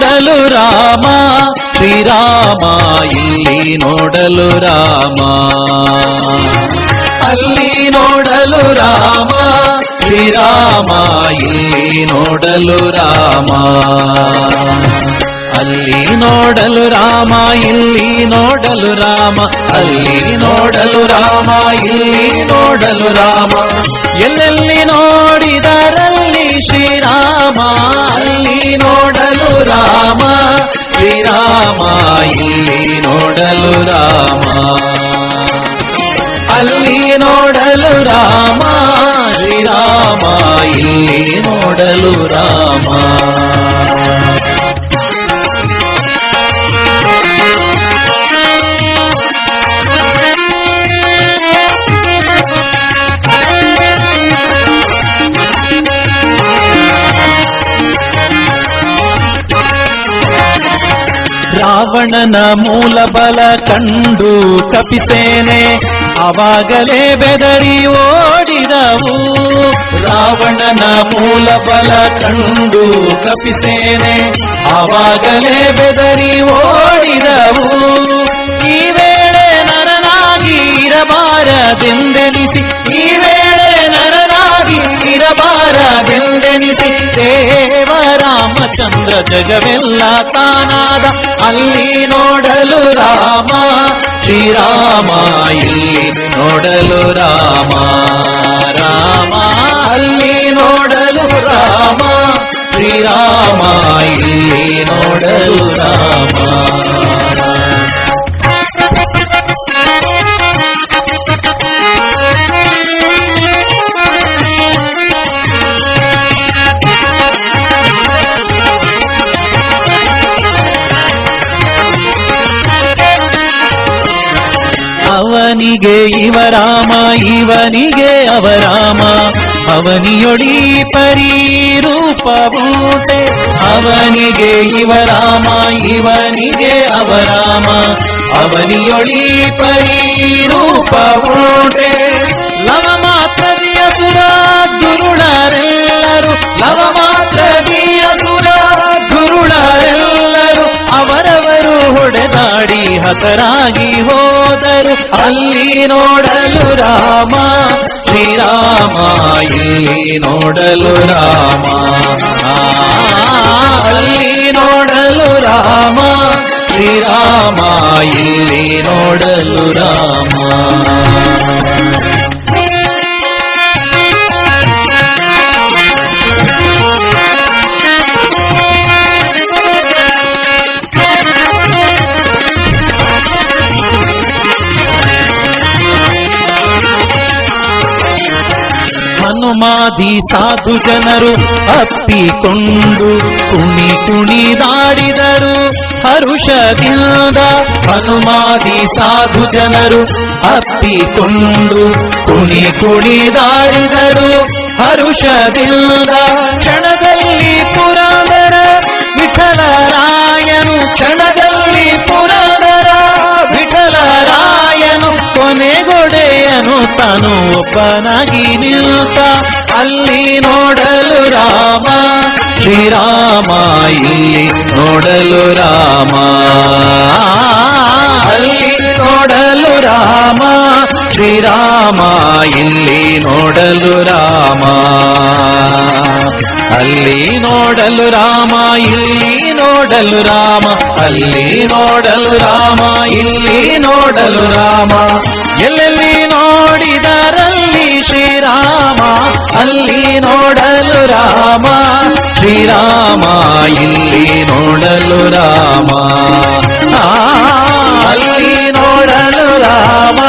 ನೋಡಲು ರಾಮ ಶ್ರೀರಾಮ ಇಲ್ಲಿ ನೋಡಲು ರಾಮ ಅಲ್ಲಿ ನೋಡಲು ರಾಮ ಶ್ರೀರಾಮ ಇಲ್ಲಿ ನೋಡಲು ರಾಮ ಅಲ್ಲಿ ನೋಡಲು ರಾಮ ಇಲ್ಲಿ ನೋಡಲು ರಾಮ ಅಲ್ಲಿ ನೋಡಲು ರಾಮ ಇಲ್ಲಿ ನೋಡಲು ರಾಮ ಎಲ್ಲೆಲ್ಲಿ ಶ್ರೀರಾಮ ಇಲ್ಲಿ ನೋಡಲು ರಾಮ ಅಲ್ಲಿ ನೋಡಲು ರಾಮ ಶ್ರೀರಾಮ ಇಲ್ಲಿ ನೋಡಲು ರಾಮ ರಾವಣನ ಮೂಲ ಬಲ ಕಂಡು ಕಪಿಸೇನೆ ಅವಾಗಲೇ ಬೆದರಿ ಓಡಿದವು. ರಾವಣನ ಮೂಲ ಬಲ ಕಂಡು ಕಪಿಸೇನೆ ಅವಾಗಲೇ ಬೆದರಿ ಓಡಿದವು. ಈ ವೇಳೆ ನರನಾಗಿ ಇರಬಾರದೆಂದೆನಿಸಿ ದೇವರಾಮಚಂದ್ರ ಜಗವೆಲ್ಲ ತಾನಾದ. ಅಲ್ಲಿ ನೋಡಲು ರಾಮ, ಶ್ರೀರಾಮ, ಇಲ್ಲಿ ನೋಡಲು ರಾಮ ರಾಮ. ಅಲ್ಲಿ ನೋಡಲು ರಾಮ, ಶ್ರೀರಾಮ, ಇಲ್ಲಿ ನೋಡಲು ಅವನಿಗೆ ಇವರಾಮ ಇವನಿಗೆ ಅವರಾಮ ಅವನಿಯೊಡಿ ಪರಿರೂಪಬೂಟೆ ಅವನಿಗೆ ಇವರಾಮ ಇವನಿಗೆ ಅವರಾಮ ಅವನಿಯೊಡಿ ಪರಿರೂಪಬೂಟೆ ಹೊಡೆದಾಡಿ ಹತರಾಗಿ ಹೋದರು. ಅಲ್ಲಿ ನೋಡಲು ರಾಮ, ಶ್ರೀರಾಮ, ಇಲ್ಲಿ ನೋಡಲು ರಾಮ. ಅಲ್ಲಿ ನೋಡಲು ರಾಮ, ಶ್ರೀರಾಮ, ಇಲ್ಲಿ ನೋಡಲು ರಾಮ. ಹನುಮಾದಿ ಸಾಧು ಜನರು ಅಪ್ಪಿಕೊಂಡು ಕುಣಿ ಕುಣಿದಾಡಿದರು ಹರುಷದಿಂದ ಹನುಮಾದಿ ಸಾಧು ಜನರು ಅಪ್ಪಿಕೊಂಡು ಕುಣಿ ಕುಣಿದಾಡಿದರು ಹರುಷದಿಂದ ಕ್ಷಣದಲ್ಲಿ ಪುರಾದರ, ವಿಠಲರಾಯನು ಕ್ಷಣದಲ್ಲಿ ಪುರಾದರ, ವಿಠಲರಾಯನು ಕೊನೆಗೊಡೆಯನು ತಾನು ಒಬ್ಬನಾಗಿ ನಿಲ್ತ. ಅಲ್ಲಿ ನೋಡಲು ರಾಮ. ಶ್ರೀರಾಮ ಇಲ್ಲಿ ನೋಡಲು ರಾಮ. ಅಲ್ಲಿ ನೋಡಲು ರಾಮ. ಶ್ರೀರಾಮ ಇಲ್ಲಿ ನೋಡಲು ರಾಮ. ಅಲ್ಲಿ ನೋಡಲು ರಾಮ. ಇಲ್ಲಿ ನೋಡಲು ರಾಮ. ಅಲ್ಲಿ ನೋಡಲು ರಾಮ. ಇಲ್ಲಿ ನೋಡಲು ರಾಮ. ಅಲ್ಲಿ ನೋಡಲು ರಾಮ